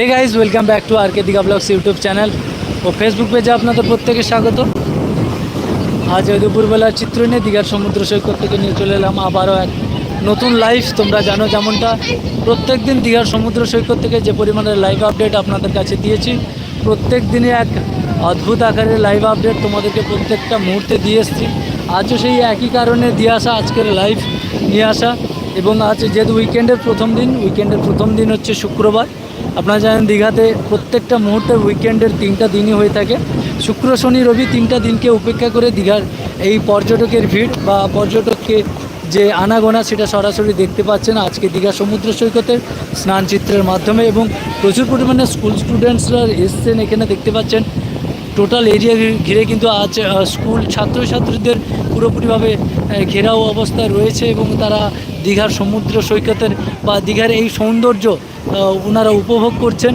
Hey guys welcome back to R K Digha vlogs YouTube channel O Facebook পেজে আপনাদের প্রত্যেকে স্বাগত। আজ ওই দুপুরবেলার চিত্র নিয়ে দীঘার সমুদ্র সৈকত থেকে নিয়ে চলে এলাম আবারও এক নতুন লাইভ তোমরা জানো যেমনটা। প্রত্যেক দিন দীঘার সমুদ্র সৈকত থেকে যে পরিমাণের লাইভ আপডেট আপনাদের কাছে দিয়েছি, প্রত্যেক দিনে এক অদ্ভুত আকারের লাইভ আপডেট তোমাদেরকে প্রত্যেকটা মুহূর্তে দিয়ে এসেছি। আজও সেই একই কারণে দিয়ে আসা আজকের লাইভ নিয়ে আসা। এবং আজ যেহেতু উইকেন্ডের প্রথম দিন উইকেন্ডের প্রথম দিন হচ্ছে শুক্রবার। আপনারা জানেন দীঘাতে প্রত্যেকটা মুহূর্তে উইকেন্ডের তিনটা দিনই হয়ে থাকে। শুক্র, শনি, রবি তিনটা দিনকে উপেক্ষা করে দীঘার এই পর্যটকের ভিড় বা পর্যটককে যে আনাগোনা সেটা সরাসরি দেখতে পাচ্ছেন আজকে দীঘা সমুদ্র সৈকতের স্নানচিত্রের মাধ্যমে এবং প্রচুর পরিমাণে স্কুল স্টুডেন্টসরা এসছেন, এখানে দেখতে পাচ্ছেন। টোটাল এরিয়া ঘিরে কিন্তু আজ স্কুল ছাত্রছাত্রীদের পুরোপুরিভাবে ঘেরাও অবস্থায় রয়েছে এবং তারা দীঘার সমুদ্র সৈকতের বা দীঘার এই সৌন্দর্য ওনারা উপভোগ করছেন।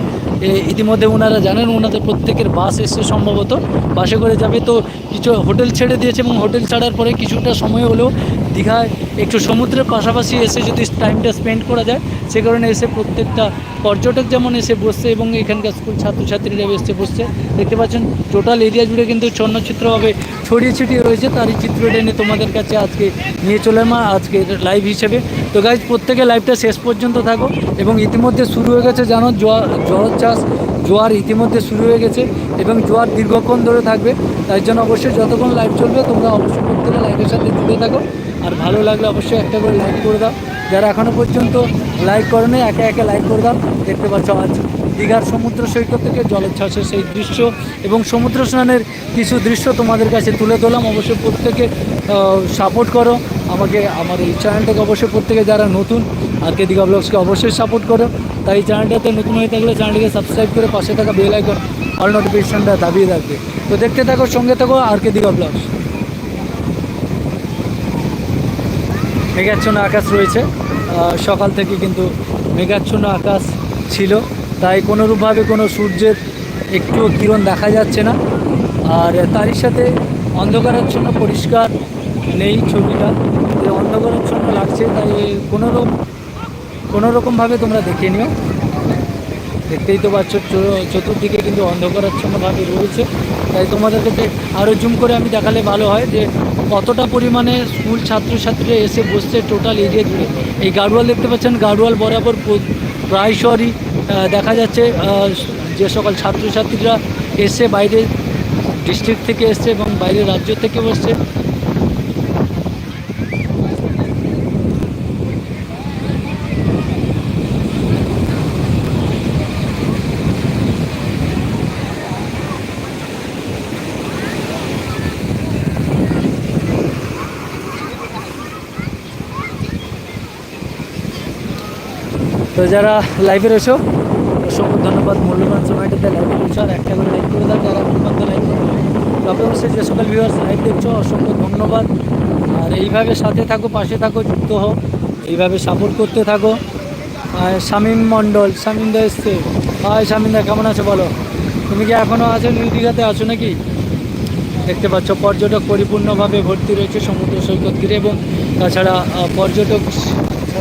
ইতিমধ্যে ওনারা জানেন ওনাদের প্রত্যেকের বাস এসছে সম্ভবত। বাসে করে যাবে তো কিছু হোটেল ছেড়ে দিয়েছে এবং হোটেল ছাড়ার পরে কিছুটা সময় হলেও দীঘায় একটু সমুদ্রের পাশাপাশি এসে যদি টাইমটা স্পেন্ড করা যায়, সে কারণে এসে প্রত্যেকটা পর্যটক যেমন এসে বসছে এবং এখানকার স্কুল ছাত্রছাত্রীরা এসে বসছে। দেখতে পাচ্ছেন টোটাল এরিয়া জুড়ে কিন্তু চন্নচিত্রভাবে ছড়িয়ে ছিটিয়ে রয়েছে। তারই চিত্রটা এনে তোমাদের কাছে আজকে নিয়ে চলে মা আজকে লাইভ হিসেবে। তো গাইজ প্রত্যেকে লাইভটা শেষ পর্যন্ত থাকো এবং ইতিমধ্যে শুরু হয়ে গেছে, জানো জোয়ার চাষ। জোয়ার ইতিমধ্যে শুরু হয়ে গেছে। এবং জোয়ার দীর্ঘক্ষণ ধরে থাকবে তাই জন্য অবশ্যই যতক্ষণ লাইভ চলবে, তোমরা অবশ্যই প্রত্যেকে লাইভের সাথে জুড়ে থাকো। আর ভালো লাগলে অবশ্যই একটা করে লাইক করে দাও। যারা এখনও পর্যন্ত লাইক করেনি, একে একে লাইক করে দাও। দেখতে পাচ্ছ আজ দীঘার সমুদ্র সৈকত থেকে জলোচ্ছ্বাসের সেই দৃশ্য এবং সমুদ্র স্নানের কিছু দৃশ্য তোমাদের কাছে তুলে ধরলাম। অবশ্যই প্রত্যেকে সাপোর্ট করো। আমাকে আমার এই চ্যানেলটাকে অবশ্যই প্রত্যেকে যারা নতুন, আর কে দীঘা ব্লগসকে অবশ্যই সাপোর্ট করো। তাই চ্যানেলটাতে নতুন হয়ে থাকলে চ্যানেলটিকে সাবস্ক্রাইব করে পাশে থাকা বেল আইকন অল নোটিফিকেশনটা দাবিয়ে রাখবে। তো দেখতে থাকো, সঙ্গে থাকো, আর কে দীঘা ব্লগস মেঘাচ্ছন্ন আকাশ রয়েছে। সকাল থেকে কিন্তু মেঘাচ্ছন্ন আকাশ ছিল। তাই কোনোরূপভাবে কোনো সূর্যের একটুও কিরণ দেখা যাচ্ছে না। আর তারই সাথে অন্ধকারাচ্ছন্ন পরিষ্কার নেই ছবিটা। যে অন্ধকারাচ্ছন্ন লাগছে, তাই কোনোরকম কোনোরকমভাবে তোমরা দেখে নিও। দেখতেই তো পাচ্ছ চতুর্দিকে কিন্তু অন্ধকারাচ্ছন্নভাবে রয়েছে। তাই তোমাদেরকে আরও জুম করে আমি দেখালে ভালো হয় যে কতটা পরিমাণে স্কুল ছাত্রছাত্রীরা এসে বসছে টোটাল এরিয়া জুড়ে। এই গাড়োয়াল দেখতে পাচ্ছেন, গাড়োয়াল বরাবর প্র- প্রায়শই দেখা যাচ্ছে যে সকল ছাত্রছাত্রীরা এসে বাইরে ডিস্ট্রিক্ট থেকে এসছে এবং বাইরের রাজ্য থেকে বসছে। তো যারা লাইভে রয়েছো, অসংখ্য ধন্যবাদ, মূল্যবান সময়টাতে লাইভে রয়েছো, আর একটা করে লাইক করে দাও, যারা পর্যন্ত লাইক তবে অবশ্যই যে সকল ভিউয়ার্স লাইভ দেখছ, অসংখ্য ধন্যবাদ। আর এইভাবে সাথে থাকো, পাশে থাকো, যুক্ত হও। এইভাবে সাপোর্ট করতে থাকো। আর শামীম মণ্ডল, শামীম দা এসছে। হাই শামীম দা, কেমন আছো বলো? তুমি কি এখনও আছো নিউ দীঘাতে? আছো নাকি? দেখতে পাচ্ছ, পর্যটক পরিপূর্ণভাবে ভর্তি রয়েছে সমুদ্র সৈকত ঘিরে এবং তাছাড়া পর্যটক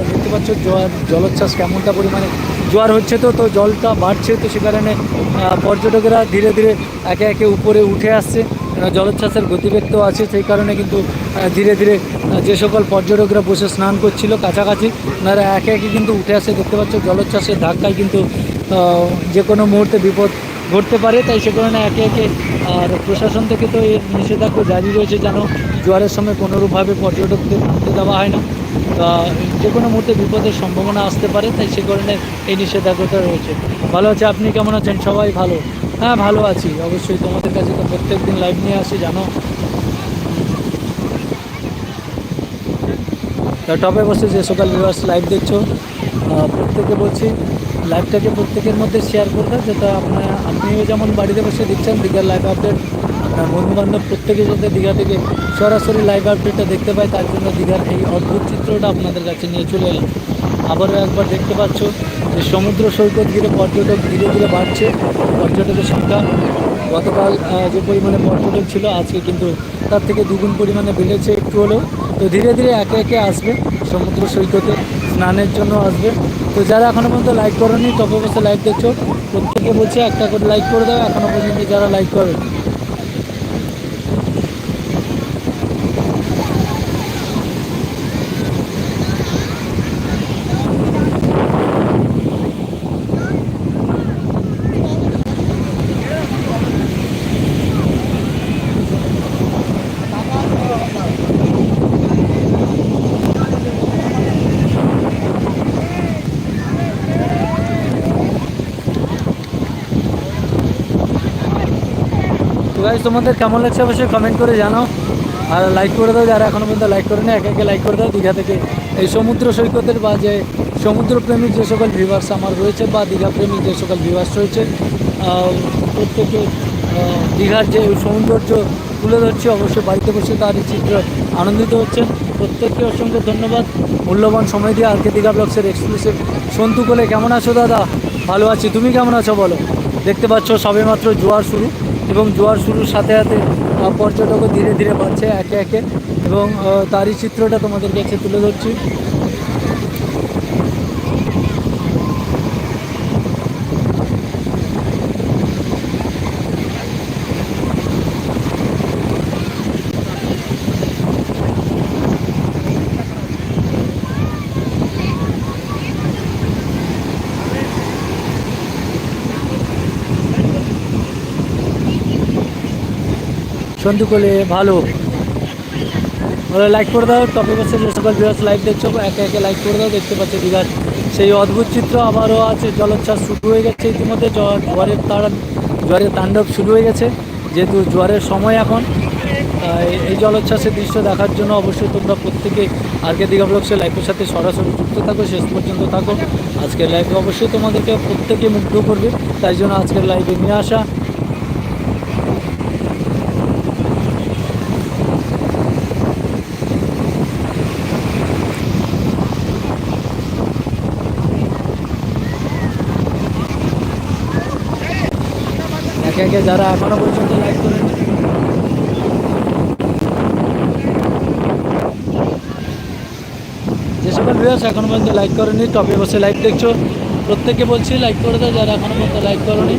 দেখতে পাচ্ছ জোয়ার, জলোচ্ছ্বাস কেমনটা পরিমাণে? জোয়ার হচ্ছে তো তো জলটা বাড়ছে, তো সে কারণে পর্যটকেরা ধীরে ধীরে একে একে উপরে উঠে আসছে। জলোচ্ছ্বাসের গতিবেগ তো আছে, সেই কারণে কিন্তু ধীরে ধীরে যে সকল পর্যটকরা বসে স্নান করছিল কাছাকাছি, ওনারা একে একে কিন্তু উঠে আসে। দেখতে পাচ্ছ জলোচ্ছ্বাসের ধাক্কায় কিন্তু যে কোনো মুহূর্তে বিপদ ঘটতে পারে, তাই সে কারণে একে একে আর প্রশাসন থেকে তো এর নিষেধাজ্ঞা জারি রয়েছে যেন জোয়ারের সময় কোনোরূপভাবে পর্যটকদের নামতে দেওয়া হয় না। তা যে কোনো মুহূর্তে বিপদের সম্ভাবনা আসতে পারে, তাই সে কারণে এই নিষেধাজ্ঞাটা রয়েছে। ভালো আছে? আপনি কেমন আছেন? সবাই ভালো? হ্যাঁ ভালো আছি। অবশ্যই তোমাদের কাছে তো প্রত্যেক দিন লাইভ নিয়ে আসি, জানো? টপে বসে যে সকল লাইভ দেখছ প্রত্যেকে বলছি লাইভটাকে প্রত্যেকের মধ্যে শেয়ার করবে যেটা আপনার, আপনিও যেমন বাড়িতে বসে দেখছেন দীঘার লাইভ আপডেট আপনার বন্ধুবান্ধব প্রত্যেকে যাতে দীঘা থেকে সরাসরি লাইভ আপডেটটা দেখতে পায়, তার জন্য দীঘার এই অদ্ভুত চিত্রটা আপনাদের কাছে নিয়ে চলে এলাম। আবারও একবার দেখতে পাচ্ছ যে সমুদ্র সৈকত ঘিরে পর্যটক ধীরে ধীরে বাড়ছে, পর্যটকের সংখ্যা। গতকাল যে পরিমাণে পর্যটক ছিল, আজকে কিন্তু তার থেকে দ্বিগুণ পরিমাণে বেড়েছে একটু হলেও। তো ধীরে ধীরে একে একে আসবে সমুদ্র সৈকতে। স্নানের জন্য আসবে। তো যারা এখনও পর্যন্ত লাইক করেনি তবে অবশ্যই লাইক দেখছ। প্রত্যেকে বলছে, একটা করে লাইক করে দাও। এখনও পর্যন্ত যারা লাইক করে গাইজ তোমাদের কেমন লাগছে অবশ্যই কমেন্ট করে জানাও। আর লাইক করে দাও, যারা এখনও পর্যন্ত লাইক করে না একে একে লাইক করে দাও। দীঘা থেকে এই সমুদ্র সৈকতের বা যে সমুদ্রপ্রেমী যে সকল ভিভার্স আমার রয়েছে বা দীঘাপ্রেমী যে সকল ভিভার্স রয়েছে প্রত্যেকে দীঘার যে সৌন্দর্য তুলে ধরছে, অবশ্যই বাড়িতে বসে তার এই চিত্র আনন্দিত হচ্ছেন। প্রত্যেককে অসংখ্য ধন্যবাদ। মূল্যবান সময় দিয়ে আরকে দীঘা ব্লগসের এক্সক্লুসিভ সন্তু কোলে কেমন আছো দাদা? ভালো আছি। তুমি কেমন আছো বলো? দেখতে পাচ্ছ সবেমাত্র জোয়ার শুরু। এবং জোয়ার শুরুর সাথে সাথে পর্যটকও ধীরে ধীরে বাড়ছে একে একে এবং তারই চিত্রটা তোমাদের কাছে তুলে ধরছি। সন্তু কোলে ভালো ওরা লাইক করে দাও টপে বসে যে সকল ভিউয়ার্স লাইভ দেখছ, একে একে লাইক করে দাও, দেখতে পাচ্ছ দীঘার সেই অদ্ভুত চিত্র আবারও আছে, জলোচ্ছ্বাস শুরু হয়ে গেছে ইতিমধ্যে জোয়ারের তাড়া জোয়ারের তাণ্ডব শুরু হয়ে গেছে, যেহেতু জোয়ারের সময় এখন এই জলোচ্ছ্বাসের দৃশ্য দেখার জন্য অবশ্যই তোমরা প্রত্যেকে আজকে দীঘা ব্লগসের লাইফের সাথে সরাসরি যুক্ত থাকো, শেষ পর্যন্ত থাকো। আজকের লাইভে অবশ্যই তোমাদেরকে প্রত্যেকে মুগ্ধ করবে, তাই জন্য আজকের লাইভে নিয়ে আসা। একে একে যারা এখনও পর্যন্ত লাইক করেন। যে সকল ভিউয়ার্স এখনও পর্যন্ত লাইক করেনি টপে বসে লাইক দেখছ। প্রত্যেককে বলছি লাইক করে দাও, যারা এখনও পর্যন্ত লাইক করনি।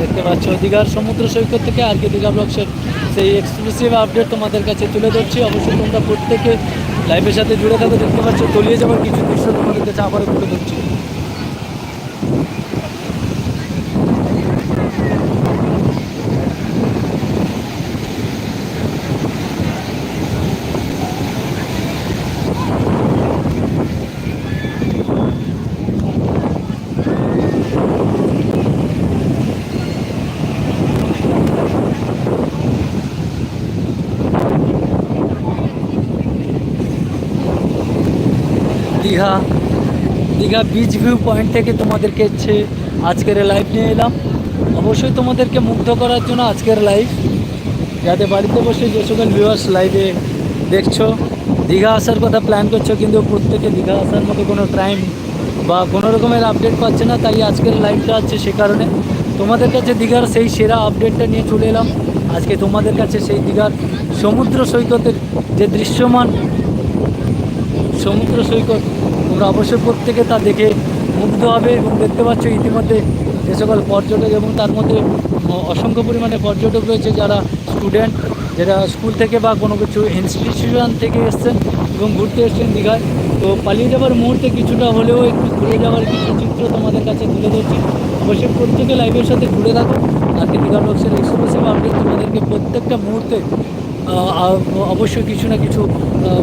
দেখতে পাচ্ছ দীঘার সমুদ্র সৈকত থেকে আর কি দীঘা ব্লগসের সেই এক্সক্লুসিভ আপডেট তোমাদের কাছে তুলে ধরছি। অবশ্যই তোমরা প্রত্যেকে লাইভের সাথে জুড়ে থাকো। দেখতে পাচ্ছ তলিয়ে যাওয়ার কিছু দৃশ্য তোমাদের কাছে আবারও তুলে ধরছি। Digha. Digha beach view point থেকে তোমাদেরকে হচ্ছে আজকের লাইভ নিয়ে এলাম। অবশ্যই তোমাদেরকে মুগ্ধ করার জন্য আজকের লাইভ যাতে বাড়িতে বসে যে সকল ভিউয়ার্স লাইভে দেখছ, দীঘা আসার কথা প্ল্যান করছ, কিন্তু প্রত্যেকে দীঘা আসার মতো কোনো টাইম বা কোনো রকমের আপডেট পাচ্ছে না। তাই আজকের লাইভটা আছে সে কারণে। তোমাদের কাছে দীঘার সেই সেরা আপডেটটা নিয়ে চলে এলাম। আজকে তোমাদের কাছে সেই দীঘার সমুদ্র সৈকতের যে দৃশ্যমান সমুদ্র সৈকত। তোমরা অবশ্যই প্রত্যেকে তা দেখে মুগ্ধ হবে এবং দেখতে পাচ্ছ ইতিমধ্যে যে সকল পর্যটক এবং তার মধ্যে অসংখ্য পরিমাণে পর্যটক রয়েছে যারা স্টুডেন্ট, যারা স্কুল থেকে বা কোনো কিছু ইনস্টিটিউশন থেকে এসছেন এবং ঘুরতে এসছেন দীঘায়। তো পালিয়ে যাওয়ার মুহূর্তে কিছুটা হলেও একটু ঘুরে যাওয়ার কিছু চিত্র তোমাদের কাছে তুলে ধরছি। অবশ্যই প্রত্যেকে লাইভের সাথে ঘুরে থাকো। আর দীঘা ব্লগসের এক্সক্লুসিভ আপডেট তোমাদেরকে প্রত্যেকটা মুহূর্তে অবশ্যই কিছু না কিছু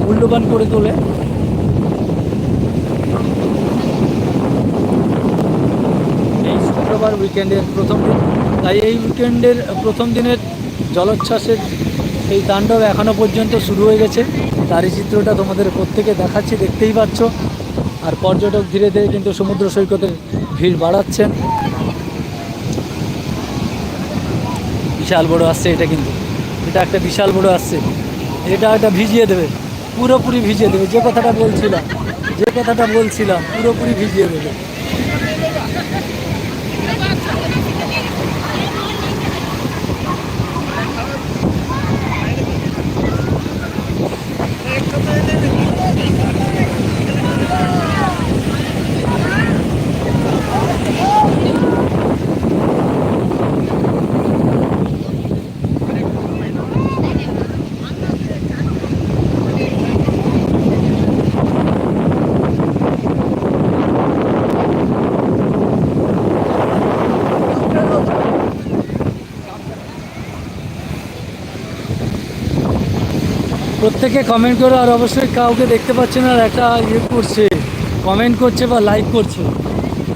মূল্যবান করে তোলে এই শুক্রবার উইকেন্ডের প্রথম দিন। তাই এই উইকেন্ডের প্রথম দিনের জলোচ্ছ্বাসের এই তাণ্ডব এখনও পর্যন্ত শুরু হয়ে গেছে। তারই চিত্রটা তোমাদের প্রত্যেকে দেখাচ্ছি, দেখতেই পাচ্ছ। আর পর্যটক ধীরে ধীরে কিন্তু সমুদ্র সৈকতের ভিড় বাড়াচ্ছেন বিশাল বড় আসছে এটা কিন্তু। এটা একটা বিশাল বড় আসছে। এটা একটা ভিজিয়ে দেবে। পুরোপুরি ভিজিয়ে দেবে। যে কথাটা বলছিলাম, যে কথাটা বলছিলাম, পুরোপুরি ভিজিয়ে দেবে। প্রত্যেকে কমেন্ট করো, আর অবশ্যই কাউকে দেখতে পাচ্ছেন আর একটা ইয়ে করছে কমেন্ট করছে বা লাইক করছে।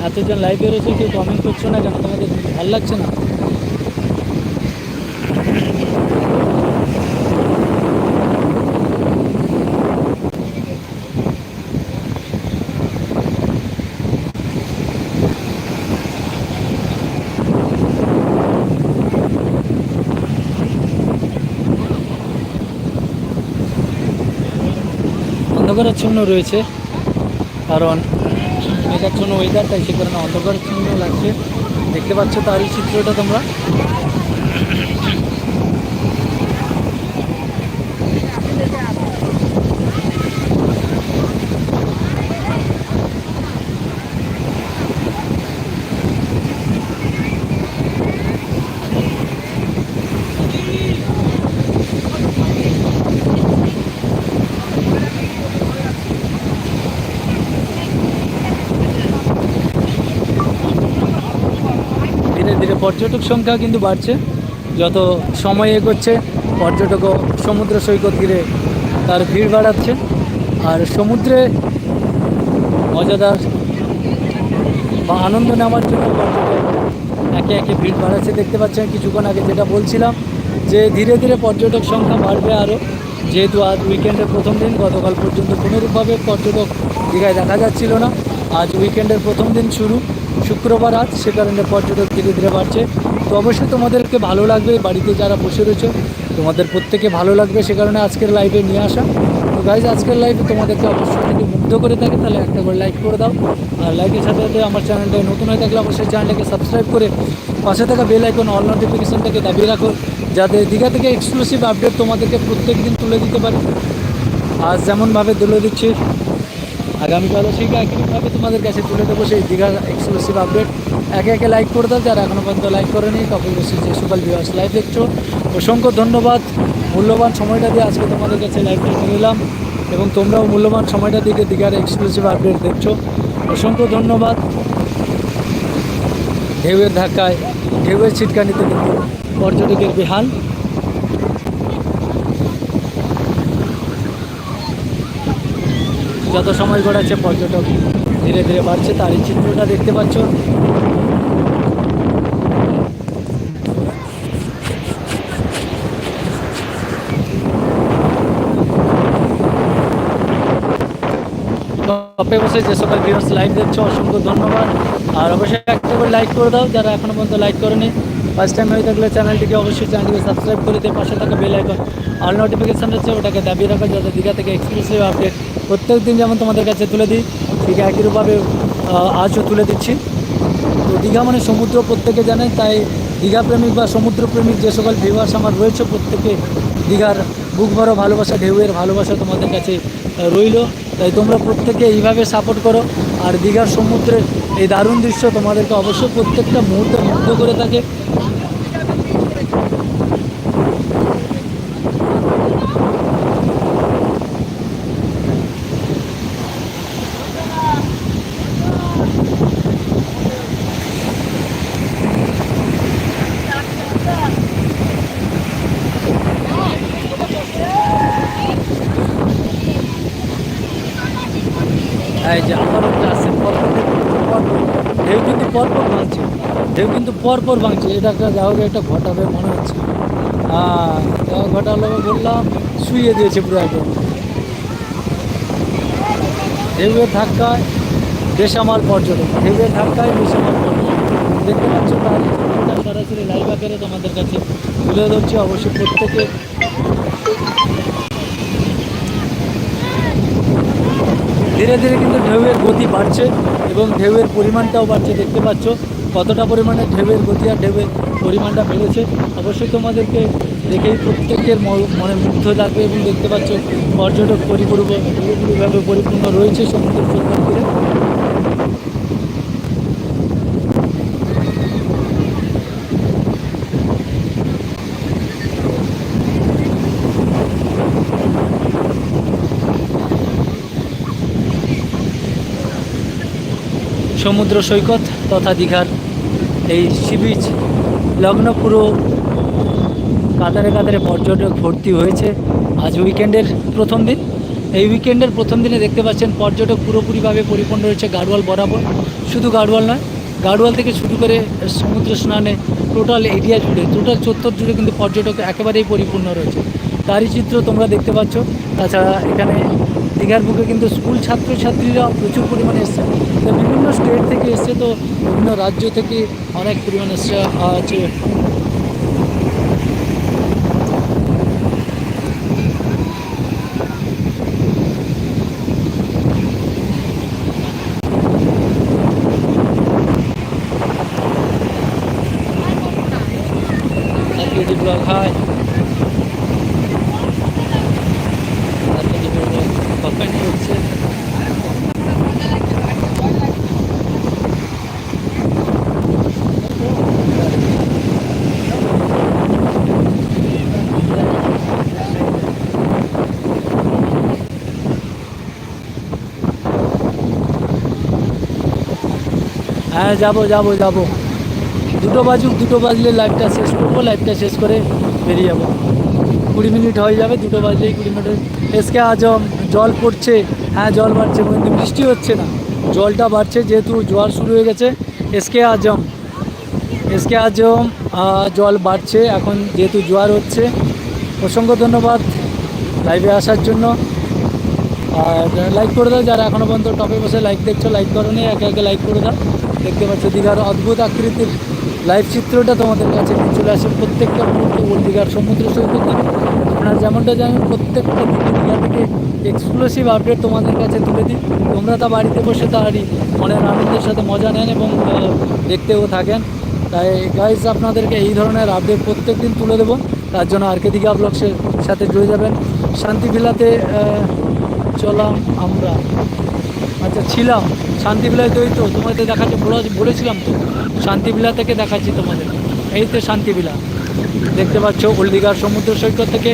এতজন লাইক রয়েছে কেউ কমেন্ট করছ না কেন? তোমাদের ভালো লাগছে না? অন্ধকারাচ্ছন্ন রয়েছে। কারণ মেঘাচ্ছন্ন ওয়েদার তাই সে কারণে অন্ধকারাচ্ছন্ন লাগছে। দেখতে পাচ্ছ তারই চিত্রটা তোমরা ধীরে ধীরে পর্যটক সংখ্যা কিন্তু বাড়ছে। যত সময় এগোচ্ছে, পর্যটকও সমুদ্র সৈকত ঘিরে তার ভিড় বাড়াচ্ছে। আর সমুদ্রে মজাদার বা আনন্দ নেওয়ার জন্য পর্যটক একে একে ভিড় বাড়াচ্ছে। দেখতে পাচ্ছেন, কিছুক্ষণ আগে যেটা বলছিলাম যে ধীরে ধীরে পর্যটক সংখ্যা বাড়বে আরও। যেহেতু আজ উইকেন্ডের প্রথম দিন, গতকাল পর্যন্ত কোনোরূপভাবে পর্যটক দীঘায় দেখা যাচ্ছিল না। আজ উইকেন্ডের প্রথম দিন শুরু। শুক্রবার আজ সে কারণে পর্যটক ধীরে ধীরে বাড়ছে। তো অবশ্যই তোমাদেরকে ভালো লাগবে বাড়িতে যারা বসে রয়েছে, তোমাদের প্রত্যেকে ভালো লাগবে সে কারণে আজকের লাইভে নিয়ে আসা। তো গাইজ আজকের লাইভে তোমাদেরকে অবশ্যই যদি মুগ্ধ করে থাকে, তাহলে একটা করে লাইক করে দাও। আর লাইকের সাথে সাথে আমার চ্যানেলটায় নতুন হয়ে থাকলে অবশ্যই চ্যানেলটাকে সাবস্ক্রাইব করে পাশে থাকা বেল আইকন অল নোটিফিকেশনটাকে দাবিয়ে রাখো, যাতে দীঘা থেকে এক্সক্লুসিভ আপডেট তোমাদেরকে প্রত্যেক দিন তুলে দিতে পারি। আজ যেমনভাবে তুলে দিচ্ছি আগামীকালও ঠিক একইভাবে তোমাদের কাছে তুলে দেবো সেই দীঘার এক্সক্লুসিভ আপডেট একে একে লাইক করে দাও, যারা এখনও পর্যন্ত লাইক করেনি, কপিল বসে যে সকল ভিউয়ার্স লাইভ দেখছ, অসংখ্য ধন্যবাদ। মূল্যবান সময়টা দিয়ে আজকে তোমাদের কাছে লাইভটা নিলাম। এবং তোমরাও মূল্যবান সময়টা দিকে দীঘার এক্সক্লুসিভ আপডেট দেখছ। অসংখ্য ধন্যবাদ। ঢেউয়ের ধাক্কায়, ঢেউয়ের ছিটকানিতে কিন্তু পর্যটকের বেহাল। যত সময় গড়াচ্ছে পর্যটক ধীরে ধীরে বাড়ছে তারই চিত্রটা দেখতে পাচ্ছ। টপে বসে যে সকল ভিউয়ার্স লাইভ দেখছ, অসংখ্য ধন্যবাদ। আর অবশ্যই একটা করে লাইক করে দাও, যারা এখনও পর্যন্ত লাইক করেনি। ফার্স্ট টাইম হয়ে থাকলে চ্যানেলটিকে অবশ্যই চ্যানেলটিকে সাবস্ক্রাইব করে দিয়ে পাশে থাকা বেল আইকন অল নোটিফিকেশান রয়েছে, ওটাকে দাবি রাখো, যাতে দীঘা থেকে এক্সক্লুসিভ আপডেট প্রত্যেক দিন যেমন তোমাদের কাছে তুলে দিই, ঠিক একইরূপভাবে আজও তুলে দিচ্ছি। তো দীঘা মানে সমুদ্র প্রত্যেকে জানেন তাই দীঘা প্রেমিক বা সমুদ্র প্রেমিক যে সকল ভিউয়ার্স আমার রয়েছে, প্রত্যেকে দীঘার বুক ভরো ভালোবাসা, ঢেউয়ের ভালোবাসা তোমাদের কাছে রইল। তাই তোমরা প্রত্যেকে এইভাবে সাপোর্ট করো। আর দীঘার সমুদ্রের এই দারুণ দৃশ্য তোমাদেরকে অবশ্যই প্রত্যেকটা মুহূর্তে মুগ্ধ করে থাকে এই যে আমারও আসছে পরপর পরপর ঢেউ কিন্তু পরপর ভাঙছে ঢেউ কিন্তু পরপর ভাঙছে। এটা একটা যা হোক একটা ঘটাবে মনে হচ্ছে। হ্যাঁ ঘটালো বললাম শুয়ে দিয়েছে পুরো একদম। ঢেউয়ের ধাক্কায় বেসামাল পর্যটক। ঢেউয়ের ধাক্কায় বেসামাল পর্যটক। দেখতে পাচ্ছ সরাসরি লাইভ আকারে তোমাদের কাছে তুলে ধরছি। অবশ্যই প্রত্যেকে ধীরে ধীরে কিন্তু ঢেউয়ের গতি বাড়ছে এবং ঢেউয়ের পরিমাণটাও বাড়ছে। দেখতে পাচ্ছ কতটা পরিমাণে ঢেউয়ের গতি আর ঢেউয়ের পরিমাণটা বেড়েছে, অবশ্যই তোমাদেরকে দেখেই প্রত্যেকের মনে মুগ্ধ লাগবে এবং দেখতে পাচ্ছ পর্যটক পরিপূর্ণ পুরোপুরিভাবে পরিপূর্ণ রয়েছে সমুদ্র সৈকত সমুদ্র সৈকত তথা দীঘার এই সি বিচ লগ্ন পুরো কাতারে কাতারে পর্যটক ভর্তি হয়েছে। আজ উইকেন্ডের প্রথম দিন। এই উইকেন্ডের প্রথম দিনে দেখতে পাচ্ছেন পর্যটক পুরোপুরিভাবে পরিপূর্ণ রয়েছে গাড়োয়াল বরাবর। শুধু গাড়োয়াল নয়, গাড়োয়াল থেকে শুরু করে সমুদ্র স্নানে টোটাল এরিয়া জুড়ে টোটাল চত্বর জুড়ে কিন্তু পর্যটক একেবারেই পরিপূর্ণ রয়েছে। তারই চিত্র তোমরা দেখতে পাচ্ছ। তাছাড়া এখানে দীঘার বুকে কিন্তু স্কুল ছাত্রছাত্রীরা প্রচুর পরিমাণে এসছে তো বিভিন্ন স্টেট থেকে এসছে তো বিভিন্ন রাজ্য থেকে অনেক পরিমাণে এসছে আছে. Lagi হ্যাঁ যাব যাব যাব। দুটো বাজুক, দুটো বাজলে লাইভটা শেষ করব লাইভটা শেষ করে বেরিয়ে যাব। কুড়ি মিনিট হয়ে যাবে, দুটো বাজলেই কুড়ি মিনিট। এসকে আজম জল পড়ছে। হ্যাঁ জল বাড়ছে কিন্তু বৃষ্টি হচ্ছে না। জলটা বাড়ছে, যেহেতু জল শুরু হয়ে গেছে, এসকে আজম এসকে আজম জল বাড়ছে, এখন যেহেতু জোয়ার হচ্ছে। অসংখ্য ধন্যবাদ লাইভে আসার জন্য। আর লাইক করে দাও, যারা এখনও পর্যন্ত টপে বসে লাইক দেখছ লাইক করো নি একে একে লাইক করে দাও। দেখতে পাচ্ছ, দীঘার অদ্ভুত আকৃতির লাইভ চিত্রটা তোমাদের কাছে নিয়ে চলে আসে প্রত্যেকটা মুহূর্তে দীঘার সমুদ্র সৈকত আপনারা যেমনটা জানেন, প্রত্যেকটা দীঘা থেকে এক্সক্লুসিভ আপডেট তোমাদের কাছে তুলে দিই। তোমরা তা বাড়িতে বসে তারই মনের আনন্দের সাথে মজা নেন এবং দেখতেও থাকেন। তাই গাইজ আপনাদেরকে এই ধরনের আপডেট প্রত্যেক দিন তুলে দেবো। তার জন্য আর কে দীঘা ব্লগসের সাথে জুড়ে যাবেন। শান্তি ভিলাতে চলাম আমরা। আচ্ছা ছিলাম। শান্তিবিলায় তো এই তো তোমাদের বলে বলেছিলাম তো, শান্তিবিলা থেকে দেখাচ্ছি তোমাদের। এই তো শান্তিবিলা। দেখতে পাচ্ছ হলদিঘার সমুদ্র সৈকত থেকে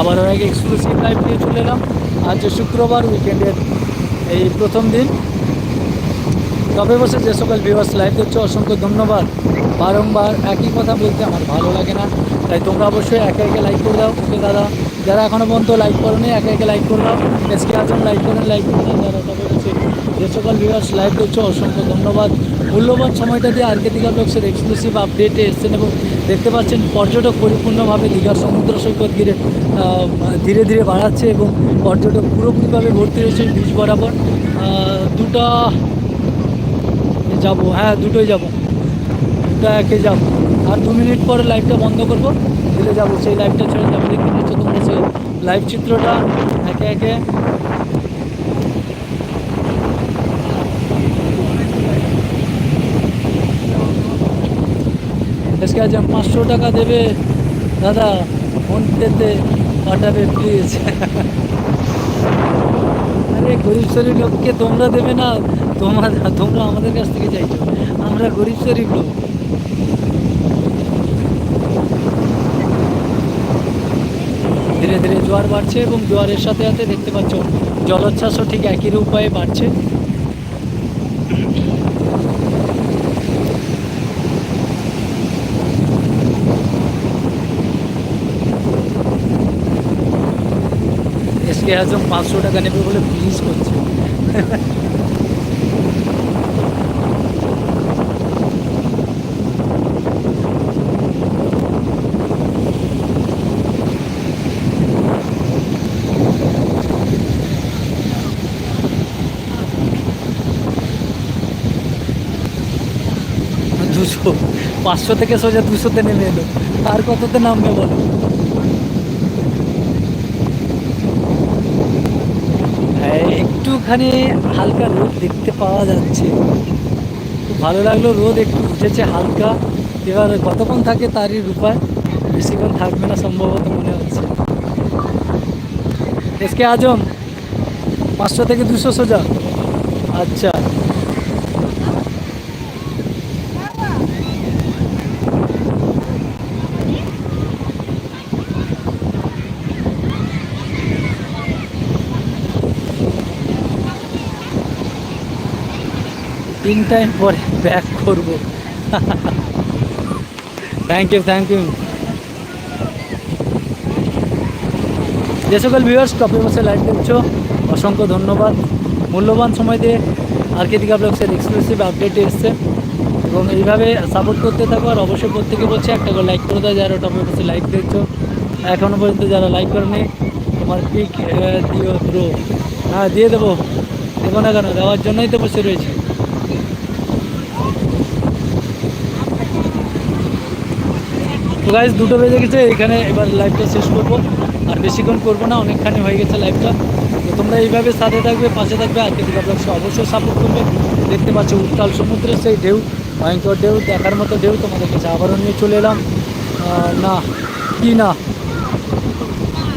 আবারও এক এক্সক্লুসিভ লাইভ নিয়ে চলে এলাম। আজ শুক্রবার উইকেন্ডের এই প্রথম দিন। তবে বসে যে সকল ভিউয়ার্স লাইভ দেখছ, অসংখ্য ধন্যবাদ। বারংবার একই কথা বলতে আমার ভালো লাগে না। তাই তোমরা অবশ্যই একে একে লাইক করে দাও। ওকে দাদা, যারা এখনও পর্যন্ত লাইক করোনি, একে একে লাইক করে দাও। এসকে আজম লাইক করেন লাইক করে দাও যারা তবে যে সকল ভিউয়ার্স লাইভ দেখছ, অসংখ্য ধন্যবাদ। মূল্যবান সময়টা দিয়ে আরকে দীঘা ব্লগসের এক্সক্লুসিভ আপডেটে এসছেন এবং দেখতে পাচ্ছেন, পর্যটক পরিপূর্ণভাবে দীঘার সমুদ্র সৈকত ঘিরে ধীরে ধীরে বাড়াচ্ছে এবং পর্যটক পুরোপুরিভাবে ভর্তি হয়েছে বিচ বরাবর। দুটা যাব হ্যাঁ দুটোই যাব। দুটো একে যাব। আর দু মিনিট পরে লাইভটা বন্ধ করব। দিলে যাব, সেই লাইভটা ছেড়ে যাব। দেখতে পাচ্ছ তোমরা সেই লাইভ চিত্রটা একে একে আজকে আজ পাঁচশো টাকা দেবে। দাদা ফোন পেতে পাঠাবে প্লিজ আরে, গরিব শরীর লোককে তোমরা দেবে না, তোমরা তোমরা আমাদের কাছ থেকে চাইছো। আমরা গরিব শরীফ লোক। ধীরে ধীরে জোয়ার বাড়ছে এবং জোয়ারের সাথে সাথে দেখতে পাচ্ছ, জলোচ্ছ্বাসও ঠিক একই উপায়ে বাড়ছে। আজম পাঁচশো টাকা নেবে বলে প্লিজ করছে। দুশো, পাঁচশো থেকে সোজা দুশোতে নেমে এলো। আর কততে নামবে বলো? একটুখানি হালকা রোদ দেখতে পাওয়া যাচ্ছে। খুব ভালো লাগল, রোদ একটু উঠেছে হালকা। এবার কতক্ষণ থাকে তারই রূপায়? বেশিক্ষণ থাকবে না সম্ভবত মনে হচ্ছে। এসকে আজম, পাঁচশো থেকে দুশো সোজা। আচ্ছা। তিন টাইম পরে ব্যাক করব। থ্যাংক ইউ থ্যাংক ইউ যে সকল ভিউয়ার্স টপে বসে লাইভ দেখছ অসংখ্য ধন্যবাদ। মূল্যবান সময় দিয়ে আর কে দিঘা ব্লগসের এক্সক্লুসিভ আপডেট এসছে। এবং এইভাবে সাপোর্ট করতে থাকো, আর অবশ্যই প্রত্যেকে বলছে, একটা করে লাইক করে দাও, যারা টপে বসে লাইভ দেখছ। এখনও পর্যন্ত যারা লাইক করেনি, তোমার পিক দিও ব্রো হ্যাঁ দিয়ে দেবো। দেবো না কেন? দেওয়ার জন্যই তো বসে রয়েছে। তো গাইজ দুটো বেজে গেছে, এখানে এবার লাইভটা শেষ করব। আর বেশিক্ষণ করব না, অনেকখানি হয়ে গেছে লাইভটা তো তোমরা এইভাবে সাথে থাকবে, পাশে থাকবে, আর কেটে ব্লগসে অবশ্যই সাপোর্ট করবে। দেখতে পাচ্ছ উত্তাল সমুদ্রের সেই ঢেউ, ভয়ঙ্কর ঢেউ, দেখার মতো ঢেউ। তোমাদের কাছে আবারও নিয়ে চলে এলাম। না, কি না?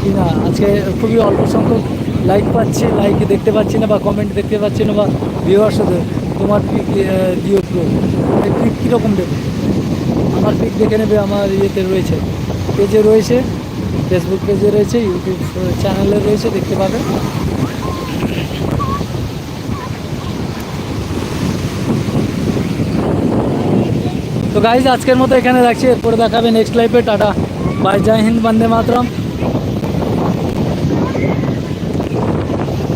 কি না? আজকে খুবই অল্প সংখ্যক লাইক পাচ্ছি লাইক দেখতে পাচ্ছি না, বা কমেন্ট দেখতে পাচ্ছি না, বা ভিউয়ার্স তোমার দিও কীরকম দেবে আমার পিক দেখে নেবে, আমার ইয়েতে রয়েছে পেজে রয়েছে ফেসবুক পেজে রয়েছে ইউটিউব চ্যানেলে রয়েছে, দেখতে পাবেন তো গাইজ আজকের মতো এখানে রাখছি। এরপরে দেখাবে নেক্সট লাইফে টাটা। বাই জয় হিন্দ, বন্দে মাতরম।